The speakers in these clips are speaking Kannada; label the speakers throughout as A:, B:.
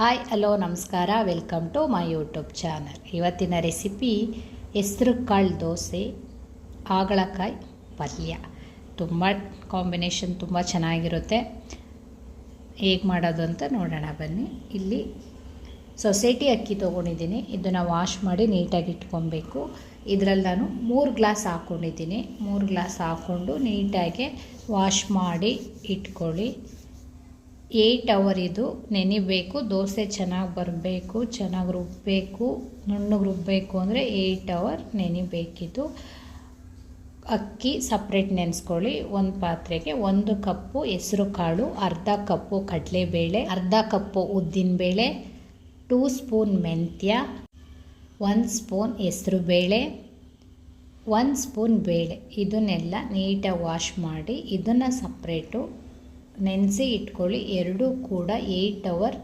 A: ಹಾಯ್, ಹಲೋ, ನಮಸ್ಕಾರ. Welcome to my YouTube channel ಇವತ್ತಿನ ರೆಸಿಪಿ ಹೆಸ್ರು ಕಾಳು ದೋಸೆ, ಹಾಗಲಕಾಯಿ ಪಲ್ಯ. ತುಂಬ ಕಾಂಬಿನೇಷನ್ ತುಂಬ ಚೆನ್ನಾಗಿರುತ್ತೆ. ಹೇಗೆ ಮಾಡೋದು ಅಂತ ನೋಡೋಣ, ಬನ್ನಿ. ಇಲ್ಲಿ ಸೊಸೈಟಿ ಅಕ್ಕಿ ತೊಗೊಂಡಿದ್ದೀನಿ. ಇದನ್ನು ವಾಶ್ ಮಾಡಿ ನೀಟಾಗಿ ಇಟ್ಕೊಬೇಕು. ಇದರಲ್ಲಿ ನಾನು ಮೂರು ಗ್ಲಾಸ್ ಹಾಕ್ಕೊಂಡಿದ್ದೀನಿ ಮೂರು ಗ್ಲಾಸ್ ಹಾಕ್ಕೊಂಡು ನೀಟಾಗಿ ವಾಶ್ ಮಾಡಿ ಇಟ್ಕೊಳ್ಳಿ. ಏಯ್ಟ್ ಅವರ್ ಇದು. ನೆನಿಬೇಕು ದೋಸೆ ಚೆನ್ನಾಗಿ ಬರಬೇಕು, ಚೆನ್ನಾಗಿ ರುಬ್ಬಬೇಕು ನುಣ್ಣಗೆ ರುಬ್ಬಬೇಕು ಅಂದರೆ ಏಯ್ಟ್ ಅವರ್ ನೆನಿಬೇಕಿದು ಅಕ್ಕಿ ಸಪ್ರೇಟ್ ನೆನೆಸ್ಕೊಳ್ಳಿ. ಒಂದು ಪಾತ್ರೆಗೆ ಒಂದು ಕಪ್ಪು ಹೆಸರು ಕಾಳು, ಅರ್ಧ ಕಪ್ಪು ಕಡಲೆಬೇಳೆ, ಅರ್ಧ ಕಪ್ಪು ಉದ್ದಿನಬೇಳೆ ಟೂ ಸ್ಪೂನ್ ಮೆಂತ್ಯ ಒಂದು ಸ್ಪೂನ್ ಹೆಸರು ಬೇಳೆ ಒಂದು ಸ್ಪೂನ್ ಬೇಳೆ. ಇದನ್ನೆಲ್ಲ ನೀಟಾಗಿ ವಾಶ್ ಮಾಡಿ, ಇದನ್ನು ಸಪ್ರೇಟು ನೆನೆಸಿ ಇಟ್ಕೊಳ್ಳಿ. ಎರಡೂ ಕೂಡ ಏಯ್ಟ್ ಅವರ್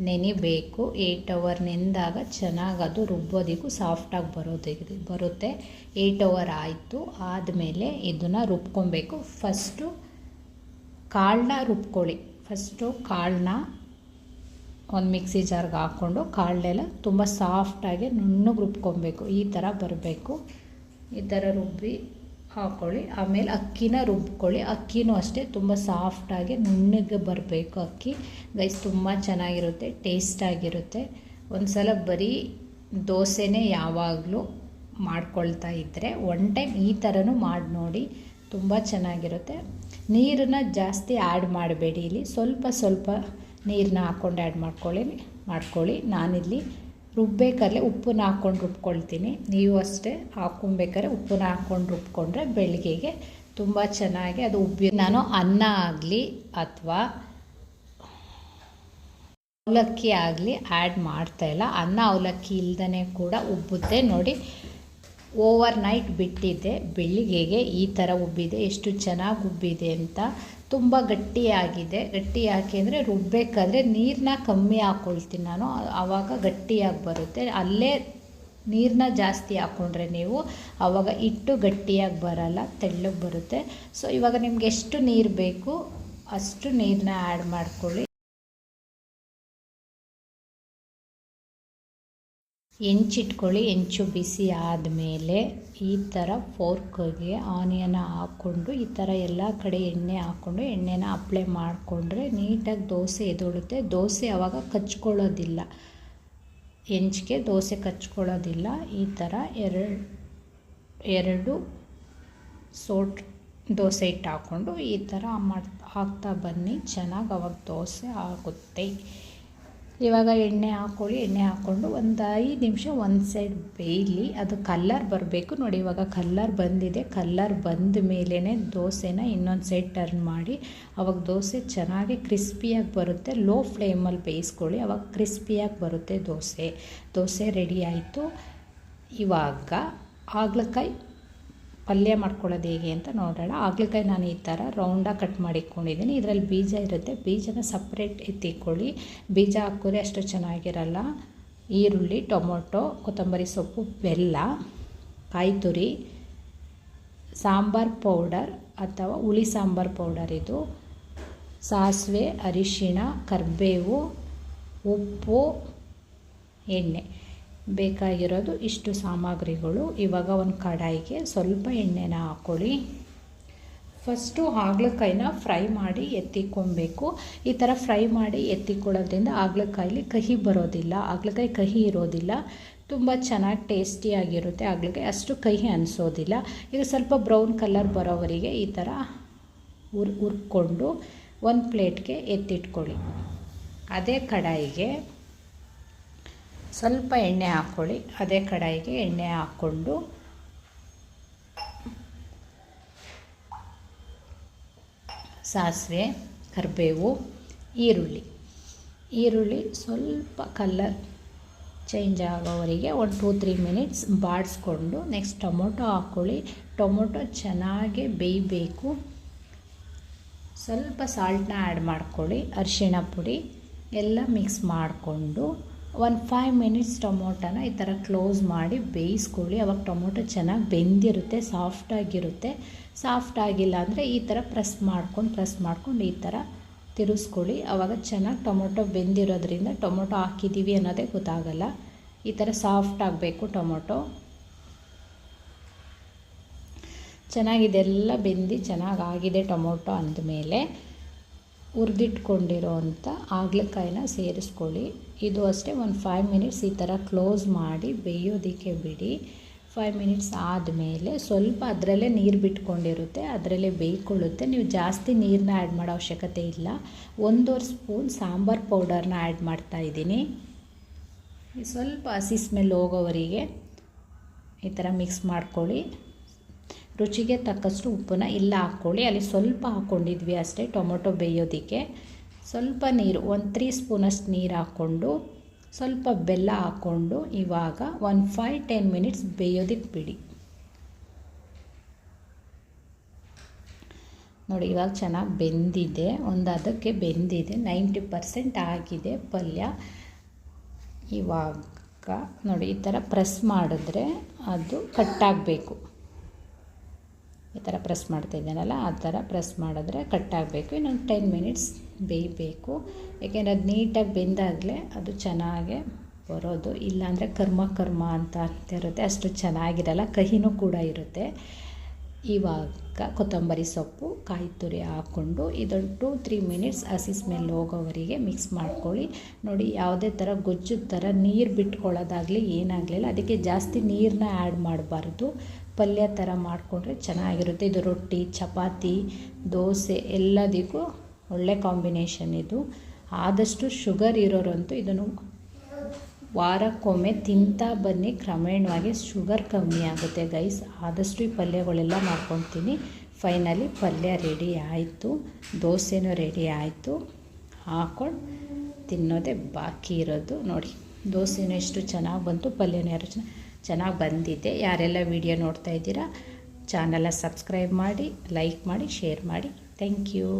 A: ನೆನಿಬೇಕು. ಏಯ್ಟ್ ಅವರ್ ನೆಂದಾಗ ಚೆನ್ನಾಗಿ ಅದು ರುಬ್ಬೋದಿಗೂ ಸಾಫ್ಟಾಗಿ ಬರೋದಕ್ಕೆ, ಬರುತ್ತೆ. ಏಯ್ಟ್ ಅವರ್ ಆಯಿತು. ಆದಮೇಲೆ ಇದನ್ನು ರುಬ್ಕೊಬೇಕು. ಫಸ್ಟು ಕಾಳನ್ನ ರುಬ್ಕೊಳ್ಳಿ. ಫಸ್ಟು ಕಾಳನ್ನ ಒಂದು ಮಿಕ್ಸಿ ಜಾರ್ಗೆ ಹಾಕ್ಕೊಂಡು ಕಾಳನ್ನೆಲ್ಲ ತುಂಬ ಸಾಫ್ಟಾಗಿ ನುಣ್ಣಗೆ ರುಬ್ಕೊಬೇಕು. ಈ ಥರ ಬರಬೇಕು. ಈ ಥರ ರುಬ್ಬಿ ಹಾಕ್ಕೊಳ್ಳಿ ಆಮೇಲೆ ಅಕ್ಕಿನ ರುಬ್ಕೊಳ್ಳಿ. ಅಕ್ಕಿನೂ ಅಷ್ಟೇ ತುಂಬ ಸಾಫ್ಟಾಗಿ ನುಣ್ಣಗೆ ಬರಬೇಕು ಅಕ್ಕಿ. ಗೈಸ್ ತುಂಬ ಚೆನ್ನಾಗಿರುತ್ತೆ ಟೇಸ್ಟಾಗಿರುತ್ತೆ ಒಂದು ಸಲ ಬರೀ ದೋಸೆನೇ ಯಾವಾಗಲೂ ಮಾಡ್ಕೊಳ್ತಾ ಇದ್ದರೆ ಒನ್ ಟೈಮ್ ಈ ಥರನೂ ಮಾಡಿ ನೋಡಿ ತುಂಬ ಚೆನ್ನಾಗಿರುತ್ತೆ. ನೀರನ್ನ ಜಾಸ್ತಿ ಆ್ಯಡ್ ಮಾಡಬೇಡಿ ಇಲ್ಲಿ. ಸ್ವಲ್ಪ ಸ್ವಲ್ಪ ನೀರನ್ನ ಹಾಕ್ಕೊಂಡು ಆ್ಯಡ್ ಮಾಡ್ಕೊಳ್ಳಿ ಮಾಡ್ಕೊಳ್ಳಿ. ನಾನಿಲ್ಲಿ ರುಬ್ಬೇಕಾದ್ರೆ ಉಪ್ಪನ್ನ ಹಾಕ್ಕೊಂಡು ರುಬ್ಕೊಳ್ತೀನಿ. ನೀವು ಅಷ್ಟೇ ಹಾಕ್ಕೊಬೇಕಾದ್ರೆ ಉಪ್ಪನ್ನ ಹಾಕ್ಕೊಂಡು ರುಬ್ಕೊಂಡ್ರೆ ಬೆಳಗ್ಗೆಗೆ ತುಂಬ ಚೆನ್ನಾಗಿ ಅದು ಉಬ್ಬಿ ನಾನು ಅನ್ನ ಆಗಲಿ ಅಥವಾ ಅವಲಕ್ಕಿ ಆಗಲಿ ಆ್ಯಡ್ ಮಾಡ್ತಾಯಿಲ್ಲ ಅನ್ನ ಅವಲಕ್ಕಿ ಇಲ್ದೇ ಕೂಡ ಉಬ್ಬುತ್ತೆ. ನೋಡಿ ಓವರ್ ನೈಟ್ ಬಿಟ್ಟಿದ್ದೆ ಬೆಳಿಗ್ಗೆಗೆ ಈ ಥರ ಉಬ್ಬಿದೆ. ಎಷ್ಟು ಚೆನ್ನಾಗಿ ಉಬ್ಬಿದೆ ಅಂತ ತುಂಬ ಗಟ್ಟಿಯಾಗಿದೆ ಗಟ್ಟಿ ಯಾಕೆ ಅಂದರೆ ರುಬ್ಬಬೇಕಾದ್ರೆ ನೀರನ್ನ ಕಮ್ಮಿ ಹಾಕ್ಕೊಳ್ತೀನಿ ನಾನು. ಆವಾಗ ಗಟ್ಟಿಯಾಗಿ ಬರುತ್ತೆ. ಅಲ್ಲೇ ನೀರನ್ನ ಜಾಸ್ತಿ ಹಾಕ್ಕೊಂಡ್ರೆ ನೀವು ಆವಾಗ ಇಟ್ಟು ಗಟ್ಟಿಯಾಗಿ ಬರಲ್ಲ, ತೆಳ್ಳಗೆ ಬರುತ್ತೆ. ಸೊ ಇವಾಗ ನಿಮ್ಗೆ ಎಷ್ಟು ನೀರು ಬೇಕು ಅಷ್ಟು ನೀರನ್ನ ಆ್ಯಡ್ ಮಾಡ್ಕೊಳ್ಳಿ. ಹೆಂಚಿಟ್ಕೊಳ್ಳಿ, ಹೆಂಚು ಬಿಸಿ ಆದಮೇಲೆ ಈ ಥರ ಫೋರ್ಕ್ಗೆ ಆನಿಯನ್ ಹಾಕ್ಕೊಂಡು, ಈ ಥರ ಎಲ್ಲ ಕಡೆ ಎಣ್ಣೆ ಹಾಕ್ಕೊಂಡು, ಎಣ್ಣೆನ ಅಪ್ಲೈ ಮಾಡಿಕೊಂಡ್ರೆ ನೀಟಾಗಿ ದೋಸೆ ಎದೊಳುತ್ತೆ. ದೋಸೆ ಆವಾಗ ಕಚ್ಕೊಳ್ಳೋದಿಲ್ಲ. ಹೆಂಚಿಗೆ ದೋಸೆ ಕಚ್ಕೊಳ್ಳೋದಿಲ್ಲ. ಈ ಥರ ಎರಡು ಎರಡು ಸೋಟ್ ದೋಸೆ ಹಿಟ್ಟು ಹಾಕ್ಕೊಂಡು ಈ ಥರ ಮಾಡಿ, ಹಾಕ್ತಾ ಬನ್ನಿ. ಚೆನ್ನಾಗಿ ಅವಾಗ ದೋಸೆ ಆಗುತ್ತೆ. ಇವಾಗ ಎಣ್ಣೆ ಹಾಕ್ಕೊಳ್ಳಿ ಎಣ್ಣೆ ಹಾಕ್ಕೊಂಡು ಒಂದು ಐದು ನಿಮಿಷ ಒಂದು ಸೈಡ್ ಬೇಯಲಿ, ಅದು ಕಲ್ಲರ್ ಬರಬೇಕು. ನೋಡಿ ಇವಾಗ ಕಲ್ಲರ್ ಬಂದಿದೆ. ಕಲ್ಲರ್ ಬಂದ ಮೇಲೇ ದೋಸೆನ ಇನ್ನೊಂದು ಸೈಡ್ ಟರ್ನ್ ಮಾಡಿ, ಅವಾಗ ದೋಸೆ ಚೆನ್ನಾಗಿ ಕ್ರಿಸ್ಪಿಯಾಗಿ ಬರುತ್ತೆ. ಲೋ ಫ್ಲೇಮಲ್ಲಿ ಬೇಯಿಸ್ಕೊಳ್ಳಿ, ಅವಾಗ ಕ್ರಿಸ್ಪಿಯಾಗಿ ಬರುತ್ತೆ ದೋಸೆ. ದೋಸೆ ರೆಡಿ ಆಯಿತು. ಇವಾಗ ಹಾಗಲಕಾಯಿ ಪಲ್ಯ ಮಾಡ್ಕೊಳ್ಳೋದು ಹೇಗೆ ಅಂತ ನೋಡೋಣ. ಹಾಗಲಕಾಯಿ ನಾನು ಈ ಥರ ರೌಂಡಾಗಿ ಕಟ್ ಮಾಡಿಕೊಂಡಿದ್ದೀನಿ. ಇದರಲ್ಲಿ ಬೀಜ ಇರುತ್ತೆ. ಬೀಜನ ಸಪ್ರೇಟ್ ಎತ್ತಿಕೊಳ್ಳಿ. ಬೀಜ ಹಾಕಿದ್ರೆ ಅಷ್ಟು ಚೆನ್ನಾಗಿರಲ್ಲ. ಈರುಳ್ಳಿ, ಟೊಮೊಟೊ, ಕೊತ್ತಂಬರಿ ಸೊಪ್ಪು, ಬೆಲ್ಲ ಕಾಯಿ ತುರಿ ಸಾಂಬಾರ್ ಪೌಡರ್ ಅಥವಾ ಹುಳಿ ಸಾಂಬಾರ್ ಪೌಡರ್ ಇದು. ಸಾಸಿವೆ, ಅರಿಶಿಣ, ಕರಿಬೇವು, ಉಪ್ಪು, ಎಣ್ಣೆ. ಬೇಕಾಗಿರೋದು ಇಷ್ಟು ಸಾಮಗ್ರಿಗಳು. ಇವಾಗ ಒಂದು ಕಡಾಯಿಗೆ ಸ್ವಲ್ಪ ಎಣ್ಣೆನ ಹಾಕ್ಕೊಳ್ಳಿ ಫಸ್ಟು ಹಾಗಲಕಾಯಿನ ಫ್ರೈ ಮಾಡಿ ಎತ್ತಿಕೊಬೇಕು. ಈ ಥರ ಫ್ರೈ ಮಾಡಿ ಎತ್ತಿಕೊಳ್ಳೋದ್ರಿಂದ ಹಾಗಲಕಾಯಲ್ಲಿ ಕಹಿ ಬರೋದಿಲ್ಲ. ಹಾಗಲಕಾಯಿ ಕಹಿ ಇರೋದಿಲ್ಲ. ತುಂಬ ಚೆನ್ನಾಗಿ ಟೇಸ್ಟಿಯಾಗಿರುತ್ತೆ ಹಾಗಲಕಾಯಿ. ಅಷ್ಟು ಕಹಿ ಅನಿಸೋದಿಲ್ಲ. ಇದು ಸ್ವಲ್ಪ ಬ್ರೌನ್ ಕಲರ್ ಬರೋವರೆಗೆ ಈ ಥರ ಉರ್ ಹುರ್ಕೊಂಡು ಒಂದು ಪ್ಲೇಟ್ಗೆ ಎತ್ತಿಟ್ಕೊಳ್ಳಿ. ಅದೇ ಕಡಾಯಿಗೆ ಸ್ವಲ್ಪ ಎಣ್ಣೆ ಹಾಕ್ಕೊಳ್ಳಿ ಅದೇ ಕಡಾಯಿಗೆ ಎಣ್ಣೆ ಹಾಕ್ಕೊಂಡು. ಸಾಸಿವೆ, ಕರಿಬೇವು, ಈರುಳ್ಳಿ. ಈರುಳ್ಳಿ ಸ್ವಲ್ಪ ಕಲರ್ ಚೇಂಜ್ ಆಗೋವರೆಗೆ ಒಂದು ಟೂ ತ್ರೀ ಮಿನಿಟ್ಸ್ ಬಾಡಿಸ್ಕೊಂಡು ನೆಕ್ಸ್ಟ್ ಟೊಮೊಟೊ ಹಾಕ್ಕೊಳ್ಳಿ ಟೊಮೊಟೊ ಚೆನ್ನಾಗಿ ಬೇಯಬೇಕು. ಸ್ವಲ್ಪ ಸಾಲ್ಟನ್ನ ಆ್ಯಡ್ ಮಾಡ್ಕೊಳ್ಳಿ. ಅರಿಶಿಣ ಪುಡಿ ಎಲ್ಲ ಮಿಕ್ಸ್ ಮಾಡಿಕೊಂಡು. ಒಂದು ಫೈವ್ ಮಿನಿಟ್ಸ್ ಟೊಮೊಟೊನ ಈ ಥರ ಕ್ಲೋಸ್ ಮಾಡಿ ಬೇಯಿಸ್ಕೊಳ್ಳಿ. ಅವಾಗ ಟೊಮೊಟೊ ಚೆನ್ನಾಗಿ ಬೆಂದಿರುತ್ತೆ ಸಾಫ್ಟಾಗಿರುತ್ತೆ ಸಾಫ್ಟ್ ಆಗಿಲ್ಲ ಅಂದರೆ ಈ ಥರ ಪ್ರೆಸ್ ಮಾಡ್ಕೊಂಡು ಪ್ರೆಸ್ ಮಾಡ್ಕೊಂಡು ಈ ಥರ ತಿರುಗಿಸ್ಕೊಳ್ಳಿ ಆವಾಗ ಚೆನ್ನಾಗಿ ಟೊಮೊಟೊ ಬೆಂದಿರೋದ್ರಿಂದ ಟೊಮೊಟೊ ಹಾಕಿದ್ದೀವಿ ಅನ್ನೋದೇ ಗೊತ್ತಾಗಲ್ಲ. ಈ ಥರ ಸಾಫ್ಟ್ ಆಗಬೇಕು ಟೊಮೊಟೊ. ಚೆನ್ನಾಗಿದೆಲ್ಲ ಬೆಂದು ಚೆನ್ನಾಗಾಗಿದೆ ಟೊಮೊಟೊ ಅಂದಮೇಲೆ. ಹುರಿದಿಟ್ಕೊಂಡಿರೋ ಅಂಥ ಹಾಗಲಕಾಯಿನ ಸೇರಿಸ್ಕೊಳ್ಳಿ. ಇದು ಅಷ್ಟೇ, ಒಂದು ಫೈವ್ ಮಿನಿಟ್ಸ್ ಈ ಥರ ಕ್ಲೋಸ್ ಮಾಡಿ ಬೇಯೋದಕ್ಕೆ ಬಿಡಿ. ಫೈವ್ ಮಿನಿಟ್ಸ್ ಆದಮೇಲೆ ಸ್ವಲ್ಪ ಅದರಲ್ಲೇ ನೀರು ಬಿಟ್ಕೊಂಡಿರುತ್ತೆ, ಅದರಲ್ಲೇ ಬೇಯ್ಕೊಳ್ಳುತ್ತೆ. ನೀವು ಜಾಸ್ತಿ ನೀರನ್ನ ಆ್ಯಡ್ ಮಾಡೋ ಅವಶ್ಯಕತೆ ಇಲ್ಲ. ಒಂದೂವರೆ ಸ್ಪೂನ್ ಸಾಂಬಾರು ಪೌಡರ್ನ ಆ್ಯಡ್ ಮಾಡ್ತಾಯಿದ್ದೀನಿ ಸ್ವಲ್ಪ ಹಸಿ ಸ್ಮೆಲ್ ಹೋಗೋವರಿಗೆ ಈ ಥರ ಮಿಕ್ಸ್ ಮಾಡ್ಕೊಳ್ಳಿ. ರುಚಿಗೆ ತಕ್ಕಷ್ಟು ಉಪ್ಪನ್ನ ಇಲ್ಲ ಹಾಕ್ಕೊಳ್ಳಿ. ಅಲ್ಲಿ ಸ್ವಲ್ಪ ಹಾಕ್ಕೊಂಡಿದ್ವಿ ಅಷ್ಟೇ ಟೊಮೊಟೊ ಬೇಯೋದಕ್ಕೆ. ಸ್ವಲ್ಪ ನೀರು, ಒಂದು ತ್ರೀ ಸ್ಪೂನಷ್ಟು ನೀರು ಹಾಕ್ಕೊಂಡು, ಸ್ವಲ್ಪ ಬೆಲ್ಲ ಹಾಕ್ಕೊಂಡು ಇವಾಗ ಒಂದು ಫೈವ್ ಟೆನ್ ಮಿನಿಟ್ಸ್ ಬೇಯೋದಕ್ಕೆ ಬಿಡಿ. ನೋಡಿ, ಇವಾಗ ಚೆನ್ನಾಗಿ ಬೆಂದಿದೆ. ಒಂದು ಅದಕ್ಕೆ ಬೆಂದಿದೆ. ನೈಂಟಿ ಪರ್ಸೆಂಟ್ ಆಗಿದೆ ಪಲ್ಯ. ಇವಾಗ ನೋಡಿ, ಈ ಥರ ಪ್ರೆಸ್ ಮಾಡಿದ್ರೆ ಅದು ಕಟ್ಟಾಗಬೇಕು ಈ ಥರ ಪ್ರೆಸ್ ಮಾಡ್ತಾಯಿದ್ದಾನಲ್ಲ ಆ ಥರ ಪ್ರೆಸ್ ಮಾಡಿದ್ರೆ ಕಟ್ಟಾಗಬೇಕು. ಇನ್ನೊಂದು ಟೆನ್ ಮಿನಿಟ್ಸ್ ಬೇಯಬೇಕು. ಏಕೆಂದರೆ ಅದು ನೀಟಾಗಿ ಬೆಂದಾಗಲೇ ಅದು ಚೆನ್ನಾಗೆ ಬರೋದು. ಇಲ್ಲಾಂದರೆ ಕರ್ಮ ಕರ್ಮ ಅಂತ ಇರುತ್ತೆ. ಅಷ್ಟು ಚೆನ್ನಾಗಿರಲ್ಲ, ಕಹಿನೂ ಕೂಡ ಇರುತ್ತೆ. ಇವಾಗ ಕೊತ್ತಂಬರಿ ಸೊಪ್ಪು, ಕಾಯಿ ತುರಿ ಹಾಕ್ಕೊಂಡು ಇದೊಂದು ಟು, ತ್ರೀ ಮಿನಿಟ್ಸ್ ಹಸಿ ಸ್ಮೆಲ್ ಹೋಗೋವರೆಗೆ ಮಿಕ್ಸ್ ಮಾಡ್ಕೊಳ್ಳಿ. ನೋಡಿ, ಯಾವುದೇ ಥರ ಗೊಜ್ಜು ಥರ ನೀರು ಬಿಟ್ಕೊಳ್ಳೋದಾಗಲಿ ಏನಾಗಲಿಲ್ಲ. ಅದಕ್ಕೆ ಜಾಸ್ತಿ ನೀರನ್ನ ಆ್ಯಡ್ ಮಾಡಬಾರ್ದು. ಪಲ್ಯ ಥರ ಮಾಡಿಕೊಂಡ್ರೆ ಚೆನ್ನಾಗಿರುತ್ತೆ. ಇದು ರೊಟ್ಟಿ, ಚಪಾತಿ, ದೋಸೆ ಎಲ್ಲದಕ್ಕೂ ಒಳ್ಳೆ ಕಾಂಬಿನೇಷನ್ ಇದು. ಆದಷ್ಟು ಶುಗರ್ ಇರೋರಂತೂ ಇದನ್ನು ವಾರಕ್ಕೊಮ್ಮೆ ತಿಂತಾ ಬನ್ನಿ. ಕ್ರಮೇಣವಾಗಿ ಶುಗರ್ ಕಮ್ಮಿ ಆಗುತ್ತೆ ಗೈಸ್. ಆದಷ್ಟು ಈ ಪಲ್ಯಗಳೆಲ್ಲ ಮಾಡ್ಕೊತೀನಿ. ಫೈನಲಿ ಪಲ್ಯ ರೆಡಿ ಆಯಿತು. ದೋಸೆನೂ ರೆಡಿ ಆಯಿತು. ಹಾಕ್ಕೊಂಡು ತಿನ್ನೋದೇ ಬಾಕಿ ಇರೋದು. ನೋಡಿ, ದೋಸೆನೂ ಎಷ್ಟು ಚೆನ್ನಾಗಿ ಬಂತು, ಪಲ್ಯನೂ ಯಾರು ಚೆನ್ನಾಗಿ ಚೆನ್ನಾಗಿ ಬಂದಿದೆ. ಯಾರೆಲ್ಲ ವಿಡಿಯೋ ನೋಡ್ತಾ ಇದ್ದೀರಾ ಚಾನಲ ಸಬ್ಸ್ಕ್ರೈಬ್ ಮಾಡಿ, ಲೈಕ್ ಮಾಡಿ, ಶೇರ್ ಮಾಡಿ. Thank you.